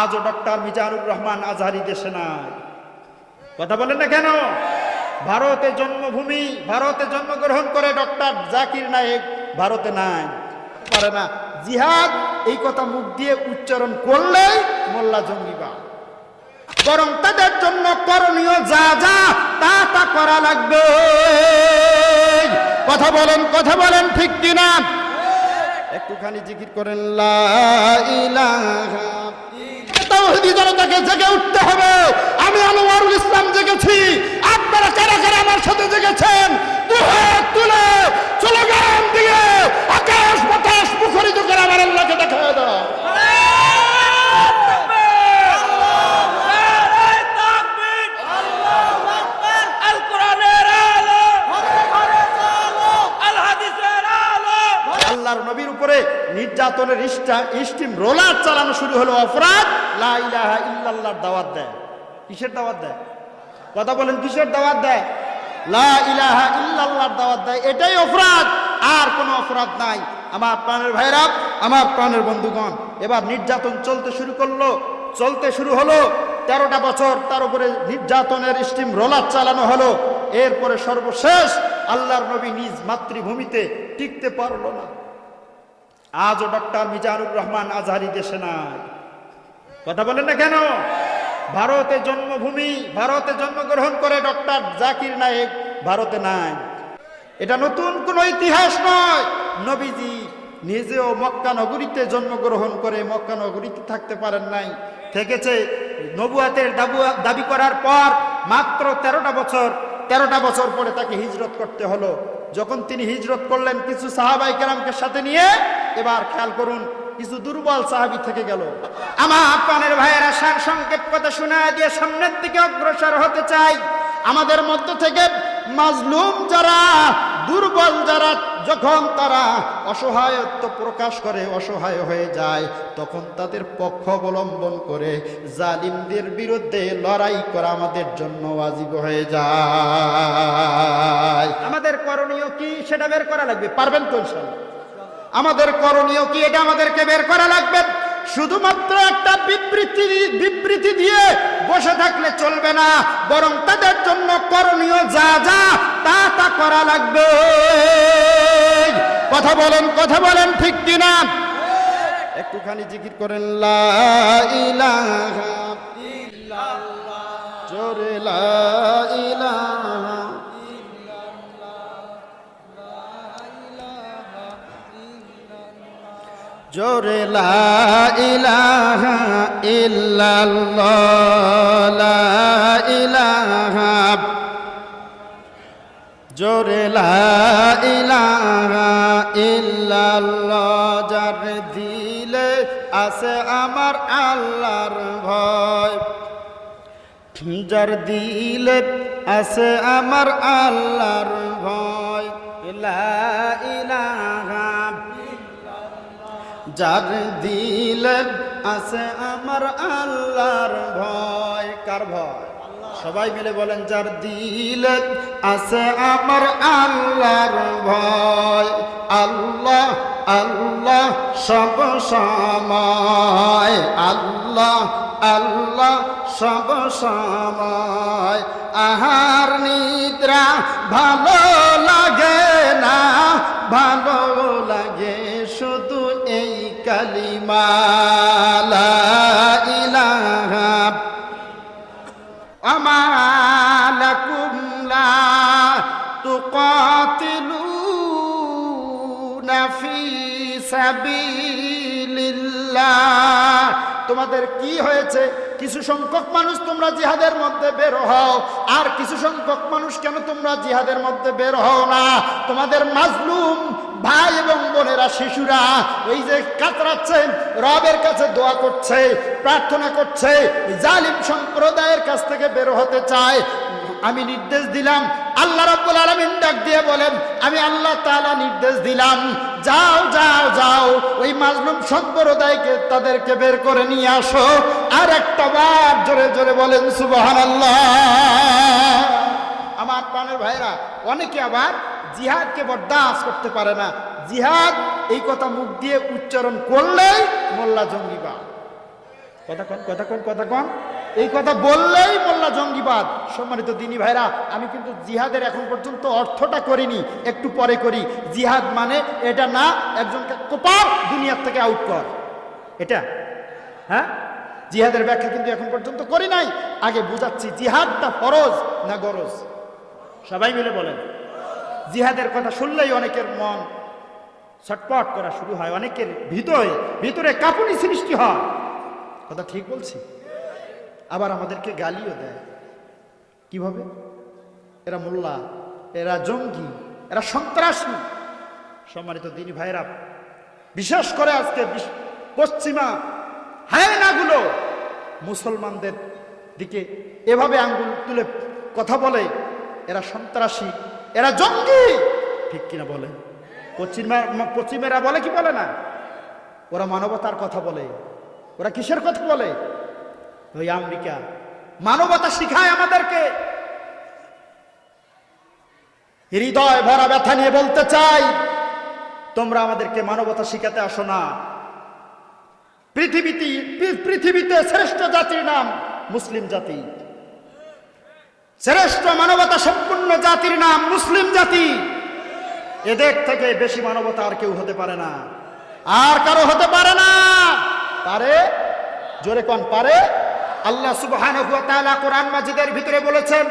আজও ডক্টর মিজানুর রহমান আজহারি দেশে নাই। কথা বলেন না কেন? ভারতে জন্মভূমি, ভারতে জন্মগ্রহণ করে ডক্টর জাকির নায়েক ভারতে নাই। পারে না। জিহাদ, এই কথা মুখ দিয়ে উচ্চারণ করলেই মোল্লা জঙ্গিবা বরং তাদের জন্য করণীয় যা যা, তা তা করা লাগবে। কথা বলেন কথা বলেন, ঠিক কিনা? একটুখানি জিকির করেন, লা ইলাহা তাওহীদি জনতাকে জেগে উঠতে হবে। আমি আনোয়ারুল ইসলাম জেগেছি। আপনারা কারা কারা আমার সাথে জেগেছেন? তুলে স্লোগান দিয়ে আকাশ বাতাস মুখরিত করে আমার আল্লাহকে দেখা নবীর উপরে নির্যাতনের ইস্টা স্টিম রোলার চালানো শুরু হলো অপরাধ। লা ইলাহা ইল্লাল্লাহর দাওয়াত দেয়। কিসের দাওয়াত দেয়? কথা বলেন, কিসের দাওয়াত দেয়? লা ইলাহা ইল্লাল্লাহর দাওয়াত দেয়। এটাই অপরাধ। আর কোনো অপরাধ নাই। আমার প্রাণের ভাইরা, আমার প্রাণের বন্ধুগণ, এবার নির্যাতন চলতে শুরু করল। চলতে শুরু হলো। তেরোটা বছর তার উপরে নির্যাতনের স্টিম রোলার চালানো হলো। এরপরে সর্বশেষ আল্লাহর নবী নিজ মাতৃভূমিতে টিকতে পারল না। আজও ডক্টর মিজানুর রহমান আজহারি দেশে নাই। কথা বলেন না কেন? ভারতে জন্মভূমি, ভারতে জন্মগ্রহণ করে ডক্টর জাকির নায়েক ভারতে নাই। এটা নতুন কোনো ইতিহাস নয়। নবীজি নিজেও মক্কা নগরীতে জন্মগ্রহণ করে মক্কা নগরীতে থাকতে পারেন নাই। থেকেছে নবুয়াতের দাবু- দাবি করার পর মাত্র তেরোটা বছর তেরোটা বছর পরে তাকে হিজরত করতে হলো। যখন তিনি হিজরত করলেন, কিছু সাহাবাই কেরামকে সাথে নিয়ে এবার খেয়াল করুন কিছু দুর্বল সাহাবি থেকে গেল। আমার প্রাণের ভাইয়েরা সার সংক্ষেপ কথা শোনা দিয়ে সামনের দিকে অগ্রসর হতে চাই। আমাদের মধ্য থেকে মাজলুম যারা দুর্বল যারা যখন তারা অসহায়ত্ব প্রকাশ করে অসহায় হয়ে যায় তখন তাদের পক্ষ অবলম্বন করে জালিমদের বিরুদ্ধে লড়াই করা আমাদের জন্য ওয়াজিব হয়ে যায়। আমাদের করণীয় কি? সেটা বের করা লাগবে। পারবেন তো ইনশাল্লাহ। আমাদের করণীয় কি এটা আমাদেরকে বের করা লাগবে? শুধুমাত্র একটা বিবৃতি বিবৃতি দিয়ে বসে থাকলে চলবে না, বরং তাদের জন্য করণীয় যা যা, তা তা করা লাগবে। কথা বলেন কথা বলেন ঠিক কিনা? একটুখানি জিকির করেন, লা ইলাহা জোরে লা জোরে লা ইলাহা লা ইলাহা। জোরে ইলাহা যার দিলে আছে আমার আল্লাহর ভয়। যার দিলে আছে আমার আল্লাহর ভয়। লা ইলাহা যার দিলে আছে আমার আল্লাহর ভয়। কার ভয়? সবাই মিলে বলেন, যার দিলে আছে আমার আল্লাহর ভয়। আল্লাহ আল্লাহ সব সময়। আল্লাহ আল্লাহ সব সময়। আহার নিদ্রা ভালো লাগে না, ভালো লাগে কালিমালা ইলাহা আমালাকুম লা তুকাতিলুনা ফি সাবিলিল্লাহ। তোমাদের কি হয়েছে? কিছু সংখ্যক মানুষ তোমরা জিহাদের মধ্যে বের হও। আর কিছু সংখ্যক মানুষ কেন তোমরা জিহাদের মধ্যে বের হও না? তোমাদের মাজলুম ভাই এবং বোনেরা, শিশুরা ওই যে কাতরাচ্ছে রবের কাছে দোয়া করছে, প্রার্থনা করছে, জালিম সম্প্রদায়ের কাছ থেকে বের হতে চায়। আমি নির্দেশ দিলাম, আল্লাহ রাব্বুল আলামিন ডাক দিয়ে বলেন, আমি আল্লাহ তাআলা নির্দেশ দিলাম, যাও যাও যাও, ওই মাজলুম সম্প্রদায়কে তাদেরকে বের করে নিয়ে আসো। আর একটা বার জোরে জোরে বলেন, সুবহানাল্লাহ। আমার প্রাণের ভাইরা অনেকে আবার জিহাদকে বরদাস্ত করতে পারে না। জিহাদ এই কথা মুখ দিয়ে উচ্চারণ করলেই মোল্লা জঙ্গিবাদ। কথা কন কথা কন কথা কন। এই কথা বললেই মোল্লা জঙ্গিবাদ। সম্মানিত দিনী ভাইরা, আমি কিন্তু জিহাদের এখন পর্যন্ত অর্থটা করিনি, একটু পরে করি। জিহাদ মানে এটা না, একজনকে কোপার দুনিয়ার থেকে আউট কর। এটা? হ্যাঁ? জিহাদের ব্যাখ্যা কিন্তু এখন পর্যন্ত করি নাই। আগে বুঝাচ্ছি, জিহাদটা ফরজ না গরজ? সবাই মিলে বলেন। জিহাদের কথা শুনলেই অনেকের মন ছটপট করা শুরু হয়, অনেকের ভিতরে ভিতরে কাঁপুনি সৃষ্টি হয়। কথা ঠিক বলছি? আবার আমাদেরকে গালিও দেয়। কীভাবে? এরা মোল্লা, এরা জঙ্গি, এরা সন্ত্রাসী। সম্মানিত দিনী ভাইরা বিশেষ করে আজকে পশ্চিমা হায়নাগুলো মুসলমানদের দিকে এভাবে আঙ্গুল তুলে কথা বলে, এরা সন্ত্রাসী। এরা জঙ্গি। ঠিক কিনা বলে? পশ্চিমা পশ্চিমেরা বলে কি বলে না? ওরা মানবতার কথা বলে। ওরা কিসের কথা বলে? ওই আমেরিকা। মানবতা শিখায় আমাদেরকে। হৃদয় ভরা ব্যথা নিয়ে বলতে চাই, তোমরা আমাদেরকে মানবতা শিখাতে আসো না। পৃথিবীতে পৃথিবীতে শ্রেষ্ঠ জাতির নাম মুসলিম জাতি। শ্রেষ্ঠ মানবতা সম্পূর্ণ জাতির নাম মুসলিম জাতি। এদের থেকে বেশি মানবতা আর কেউ হতে পারে না। আর কারও হতে পারে না। পারে? জোরে কোন, পারে? আল্লাহ তাআলা কোরআন মাজিদের ভিতরে বলেছেন,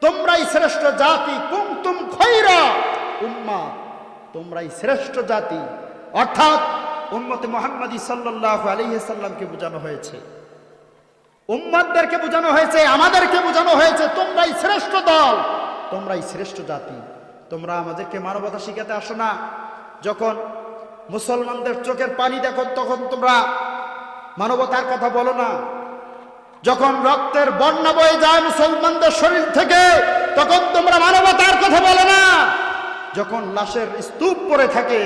তোমরাই শ্রেষ্ঠ জাতি কুমতুম খৈরা উম্মা। তোমরাই শ্রেষ্ঠ জাতি। অর্থাৎ উম্মতে মোহাম্মদী সাল্লাল্লাহু আলাইহি সাল্লামকে বোঝানো হয়েছে। উম্মাদদেরকে বোঝানো হয়েছে, আমাদেরকে বোঝানো হয়েছে, তোমরাই শ্রেষ্ঠ দল, তোমরাই শ্রেষ্ঠ জাতি। তোমরা আমাদেরকে মানবতা শিখাতে আসো না। যখন মুসলমানদের চোখের পানি দেখো, তখন তোমরা মানবতার কথা বলো না। যখন রক্তের বন্যা বয়ে যায় মুসলমানদের শরীর থেকে, তখন তোমরা মানবতার কথা বলো না। যখন লাশের স্তূপ পড়ে থাকে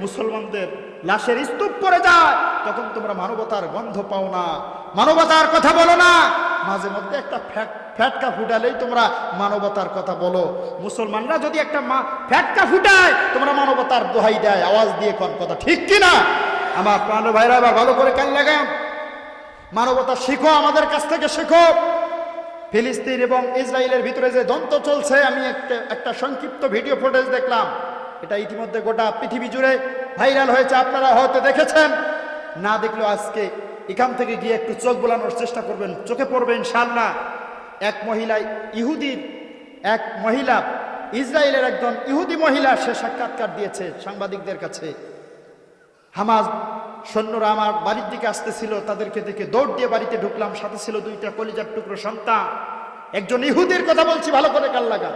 মুসলমানদের লাশের স্তূপ পড়ে যায়। তখন তোমরা মানবতার গন্ধ পাও না, মানবতার কথা বলো না, মাঝে মধ্যে একটা ফ্যাট- ফ্যাটকা ফুটালেই তোমরা মানবতার কথা বলো। মুসলমানরা যদি একটা মা- ফ্যাটকা ফুটায়, তোমরা মানবতার দোহাই দেয়, আওয়াজ দিয়ে কোন কথা ঠিক কিনা? আমার প্রাণ ভাইরা, এবার ভালো করে কান লাগাম মানবতা শিখো, আমাদের কাছ থেকে শেখো। ফিলিস্তিন এবং ইসরায়েলের ভিতরে যে দ্বন্দ্ব চলছে, আমি একটা একটা সংক্ষিপ্ত ভিডিও ফুটেজ দেখলাম। এটা ইতিমধ্যে গোটা পৃথিবী জুড়ে ভাইরাল হয়েছে, আপনারা হয়তো দেখেছেন। না দেখলেও আজকে এখান থেকে গিয়ে একটু চোখ বোলানোর চেষ্টা করবেন, চোখে পড়বে ইনশাল্লাহ এক মহিলা ইহুদির এক মহিলা, ইসরায়েলের একজন ইহুদি মহিলা সে সাক্ষাৎকার দিয়েছে সাংবাদিকদের কাছে। হামাজ সৈন্যরা আমার বাড়ির দিকে আসতেছিল, তাদেরকে দেখে দৌড় দিয়ে বাড়িতে ঢুকলাম, সাথে ছিল দুইটা কলিজার টুকরো সন্তান। একজন ইহুদির কথা বলছি, ভালো করে কাল লাগা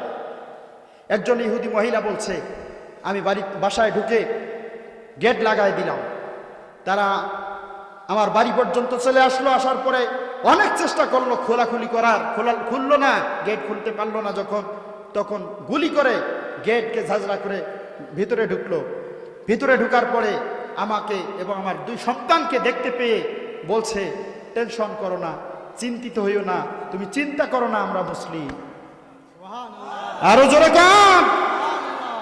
একজন ইহুদি মহিলা বলছে, আমি বাড়ি বাসায় ঢুকে গেট লাগাই দিলাম। তারা আমার বাড়ি পর্যন্ত চলে আসলো আসার পরে অনেক চেষ্টা করল খোলাখুলি করার। খোলা খুললো না গেট খুলতে পারল না যখন। তখন গুলি করে গেটকে ঝাঁঝরা করে ভিতরে ঢুকলো। ভিতরে ঢুকার পরে আমাকে এবং আমার দুই সন্তানকে দেখতে পেয়ে বলছে টেনশন করো না চিন্তিত হইও না তুমি চিন্তা করো না আমরা মুসলিম। আরও জোরে কম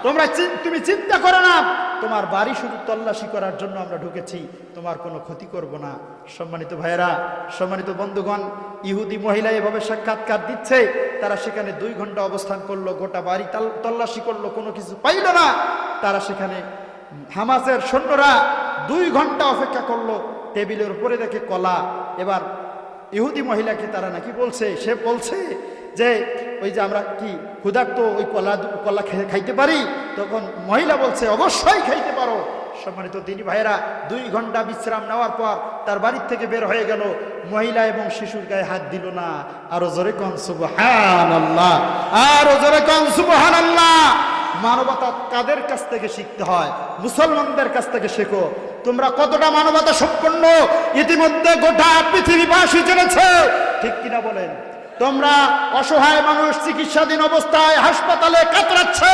তোমরা তুমি চিন্তা করো না তোমার বাড়ি শুধু তল্লাশি করার জন্য আমরা ঢুকেছি, তোমার কোনো ক্ষতি করব না। সম্মানিত ভাইয়েরা, সম্মানিত বন্ধুগণ, ইহুদি মহিলা এভাবে সাক্ষাৎকার দিচ্ছে, তারা সেখানে দুই ঘণ্টা অবস্থান করল, গোটা বাড়ি তাল- তল্লাশি করল, কোনো কিছু পাইল না। তারা সেখানে হামাসের সৈন্যরা দুই ঘণ্টা অপেক্ষা করল, টেবিলের উপরে দেখে কলা। এবার ইহুদি মহিলাকে তারা নাকি বলছে, সে বলছে যে, ওই যে আমরা কি ক্ষুধার্ত ওই কলা কলা খাইতে পারি? তখন মহিলা বলছে, অবশ্যই খাইতে পারো। সম্মানিত তিনি ভাইয়েরা, দুই ঘণ্টা বিশ্রাম নেওয়ার পর তার বাড়ির থেকে বের হয়ে গেল। মহিলা এবং শিশুর গায়ে হাত দিল না। আরও জোরে কন সুবহান আল্লাহ আরও জোরে কন সুবহান আল্লাহ মানবতা কাদের কাছ থেকে শিখতে হয়? মুসলমানদের কাছ থেকে শেখো। তোমরা কতটা মানবতা সম্পন্ন? ইতিমধ্যে গোটা পৃথিবীবাসী জেনেছে। ঠিক কিনা বলেন? তোমরা অসহায় মানুষ চিকিৎসাধীন অবস্থায় হাসপাতালে কাতরাচ্ছে।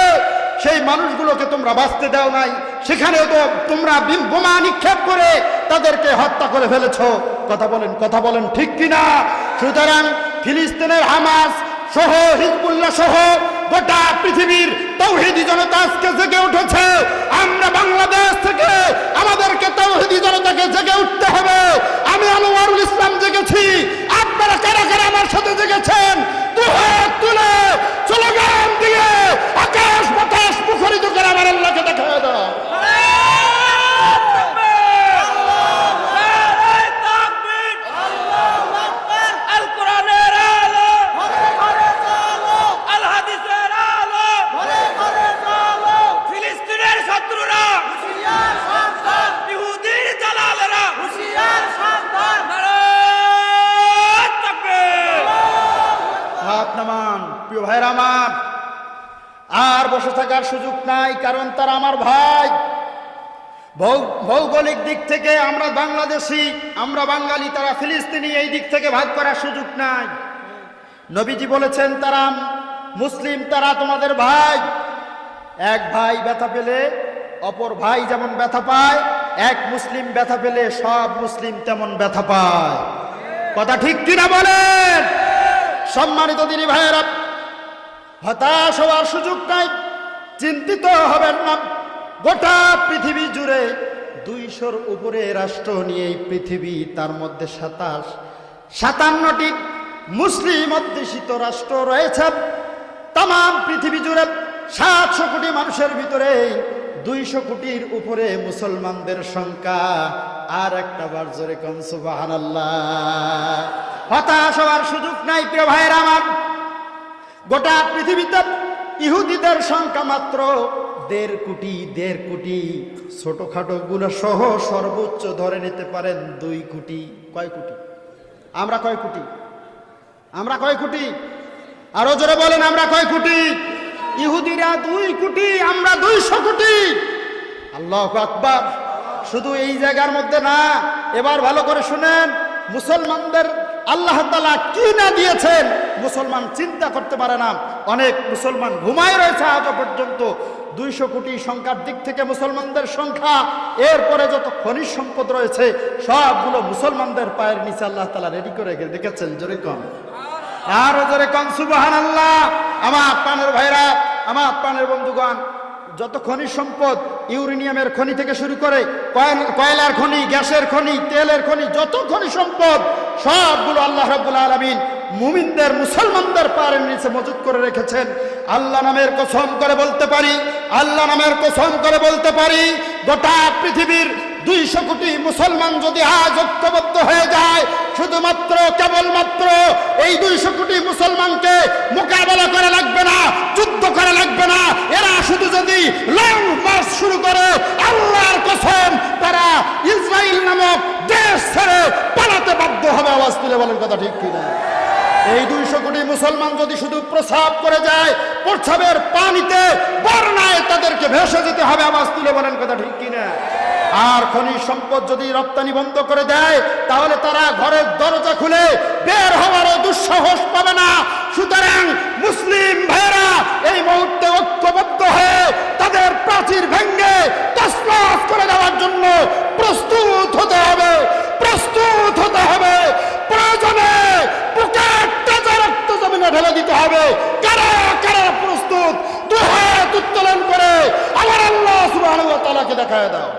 সেই মানুষগুলোকে তোমরা বাঁচতে দাও নাই। সেখানেও তো তোমরা বিম- নিক্ষেপ করে তাদেরকে হত্যা করে ফেলেছ। কথা বলেন কথা বলেন ঠিক কিনা? সুতরাং ফিলিস্তিনের হামাস সহ, হিজবুল্লাহ সহ গোটা পৃথিবীর তৌহিদি জনতা আজকে জেগে উঠেছে। আমরা বাংলাদেশ থেকে আমাদেরকে তৌহিদি জনতাকে জেগে উঠতে হবে। আমি আনোয়ারুল ইসলাম জেগেছি। আপনারা কারা কারা আমার সাথে জেগেছেন? তুলে স্লোগান দিয়ে আকাশ বাতাস মুখরিত করে আমার আল্লাহকে দেখা দাও। আর বসে থাকার সুযোগ নাই, কারণ তারা আমার ভাই। ভৌগোলিক দিক থেকে আমরা বাংলাদেশি, আমরা বাঙালি, তারা ফিলিস্তিনি, এই দিক থেকে ভাগ করার সুযোগ নাই। নবীজি বলেছেন, তারা মুসলিম, তারা তোমাদের ভাই। এক ভাই ব্যথা পেলে অপর ভাই যেমন ব্যথা পায়, এক মুসলিম ব্যথা পেলে সব মুসলিম তেমন ব্যথা পায়। কথা ঠিক কিনা বলেন? সম্মানিত দিনী ভাইয়েরা, হতাশ হওয়ার সুযোগ নাই। চিন্তিত হবেন না। গোটা পৃথিবী জুড়ে দুইশোর উপরে রাষ্ট্র নিয়ে পৃথিবী, তার মধ্যে সাতাশ। সাতান্নটি মুসলিম অধ্যুষিত রাষ্ট্র রয়েছে। তাম পৃথিবী জুড়ে সাতশো কোটি মানুষের ভিতরে দুইশো কোটির উপরে মুসলমানদের সংখ্যা। আর একটা বার জোরে কম হতাশ হওয়ার সুযোগ নাই, প্রিয় ভাইয়ের আমার। গোটা পৃথিবীতে ইহুদিদের সংখ্যা মাত্র দেড় কোটি দেড় কোটি। ছোটখাটো গুলো সহ সর্বোচ্চ ধরে নিতে পারেন দুই কোটি। কয় কোটি? আমরা কয় কোটি? আমরা কয় কোটি? আরও জোরে বলেন, আমরা কয় কোটি? ইহুদিরা দুই কোটি, আমরা দুইশো কোটি। আল্লাহ আকবার। শুধু এই জায়গার মধ্যে না, এবার ভালো করে শুনেন, মুসলমানদের আল্লাহ তালা কি না দিয়েছেন মুসলমান চিন্তা করতে পারে না। অনেক মুসলমান ঘুমায় রয়েছে আজ পর্যন্ত। দুইশো কোটি সংখ্যার দিক থেকে মুসলমানদের সংখ্যা। এরপরে যত খনিজ সম্পদ রয়েছে, সবগুলো মুসলমানদের পায়ের নিচে আল্লাহ তালা রেডি করে দেখেছেন? জোরে কম আর জোরে কম সুবাহান আল্লাহ আমার প্রাণের ভাইরা, আমার প্রাণের বন্ধুগণ, যত খনিজ সম্পদ ইউরেনিয়ামের খনি থেকে শুরু করে কয়ল- কয়লার খনি, গ্যাসের খনি, তেলের খনি, যত খনি সম্পদ সবগুলো আল্লাহ রাব্বুল আলামিন মুমিনদের, মুসলমানদের পায়ের নিচে মজুদ করে রেখেছেন। আল্লাহ নামের কসম করে বলতে পারি, আল্লাহ নামের কসম করে বলতে পারি, গোটা পৃথিবীর দুইশো কোটি মুসলমান যদি আজ ঐক্যবদ্ধ হয়ে যায়, শুধুমাত্র, কেবলমাত্র এই দুইশো কোটি মুসলমানকে মোকাবেলা করা লাগবে না যুদ্ধ করা লাগবে না এরা শুধু যদি লং মার্চ শুরু করে আল্লাহর কসম তারা ইসরায়েল নামক দেশ ছেড়ে পালাতে বাধ্য হবে আওয়াজ তুলে বলেন কথা ঠিক কিনা? এই দুইশো কোটি মুসলমান যদি শুধু প্রসাব করে যায়, প্রসাবের পানিতে বর্ণায় তাদেরকে ভেসে যেতে হবে, আওয়াজ তুলে বলেন কথা ঠিক কিনা? আর খনিজ সম্পদ যদি রপ্তানি বন্ধ করে দেয়, তাহলে তারা ঘরের দরজা খুলে বের হওয়ারও দুঃসাহস পাবে না। সুতরাং ওয়ালাকে দেখায় দাও